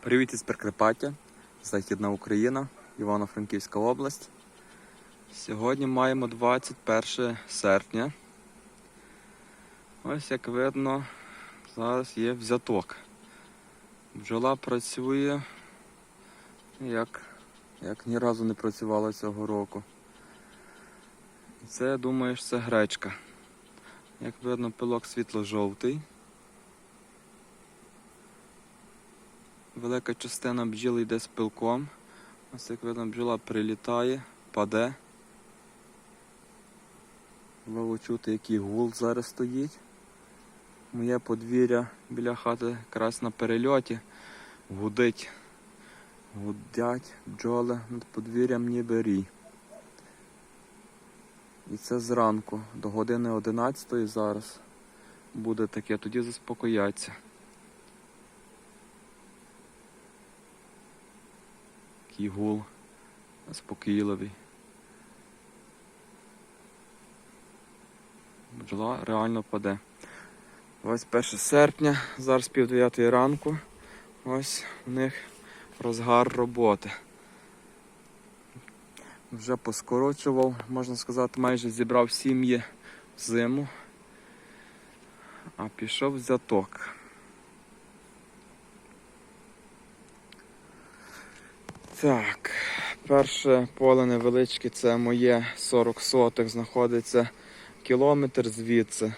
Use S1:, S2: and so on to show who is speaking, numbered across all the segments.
S1: Привіт із Прикарпаття, Західна Україна, Івано-Франківська область. Сьогодні маємо 21 серпня. Ось як видно, зараз є взяток. Бджола працює як, як ні разу не працювала цього року. Це, я думаю, що це гречка. Як видно, пилок світло-жовтий. Велика частина бджіл йде з пилком. Ось як видно, бджола прилітає, паде. Лово чути, який гул зараз стоїть. Моє подвір'я біля хати якраз на перельоті. Гудить. Гудять бджоли над подвір'ям ніби рій. І це зранку, до години 11 зараз буде таке, тоді заспокояться. Такий гул спокійливий. Бджола реально паде. Ось 1 серпня, зараз пів дев'ятої ранку. Ось у них розгар роботи. Вже поскорочував, можна сказати, майже зібрав сім'ї в зиму, а пішов взяток. Так, перше поле невеличке, це моє 40 сотих, знаходиться кілометр звідси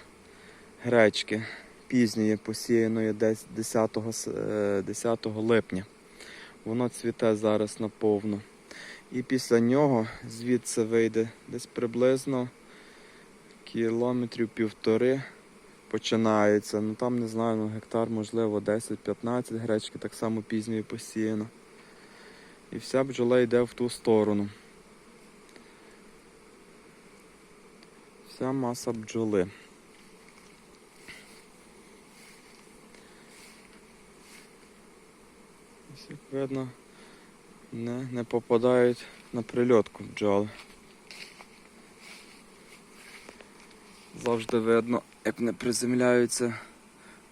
S1: гречки пізньої посіяної десь 10, е, 10 липня. Воно цвіте зараз наповно. І після нього звідси вийде десь приблизно кілометрів півтори починається. Ну там не знаю, ну, гектар, можливо, 10-15 гречки, так само пізньої посіяно. І вся бджола йде в ту сторону. Вся маса бджоли. Як видно, не, не попадають на прильотку бджоли. Завжди видно, як не приземляються.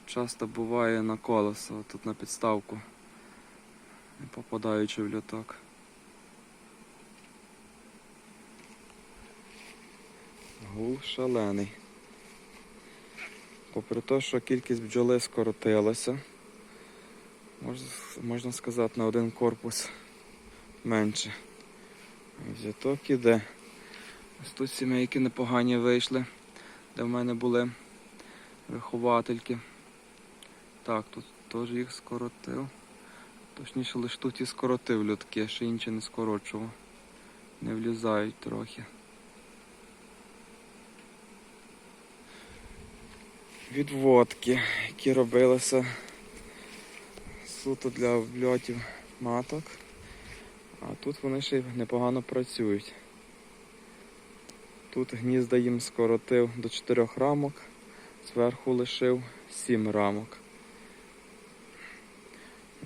S1: Часто буває на колесо, тут на підставку, не попадаючи в льоток. Гул шалений. Попри те, що кількість бджоли скоротилася, можна, сказати, на один корпус менше. Взяток іде. Ось тут сімейки непогані вийшли, де в мене були виховательки. Так, тут теж їх скоротив. Точніше, лише тут і скоротив льотки, ще інші не скорочував. Не влізають трохи. Відводки, які робилися суто для вльотів маток. А тут вони ще й непогано працюють. Тут гнізда їм скоротив до 4 рамок, зверху лишив 7 рамок.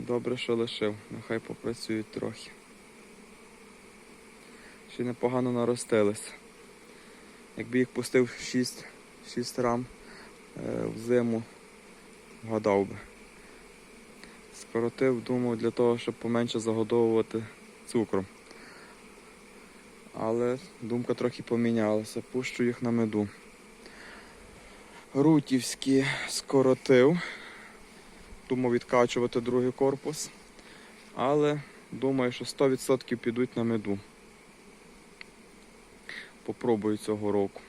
S1: Добре, що лишив, нехай попрацюють трохи. Ще непогано наростились. Якби їх пустив 6, 6 рам е, в зиму, вгадав би. Скоротив, думав, для того, щоб поменше загодовувати цукром. Але думка трохи помінялася. Пущу їх на меду. Рутівські скоротив. Думав відкачувати другий корпус. Але думаю, що 100% підуть на меду. Попробую цього року.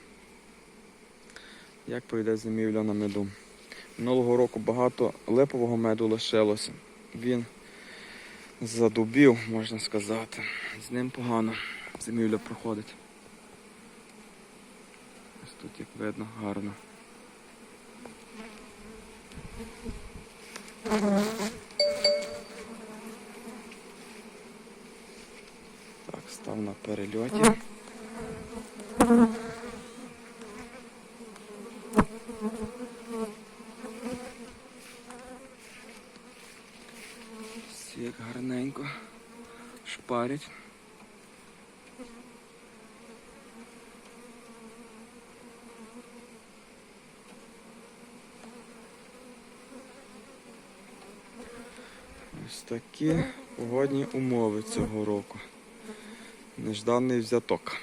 S1: Як пройде зимівля на меду. Минулого року багато липового меду лишилося. Він задубів, можна сказати. З ним погано зимівля проходить. Ось тут, як видно, гарно. Так, став на перельоті. Всі як гарненько шпарять. Ось такі погодні умови цього року. Нежданий взяток.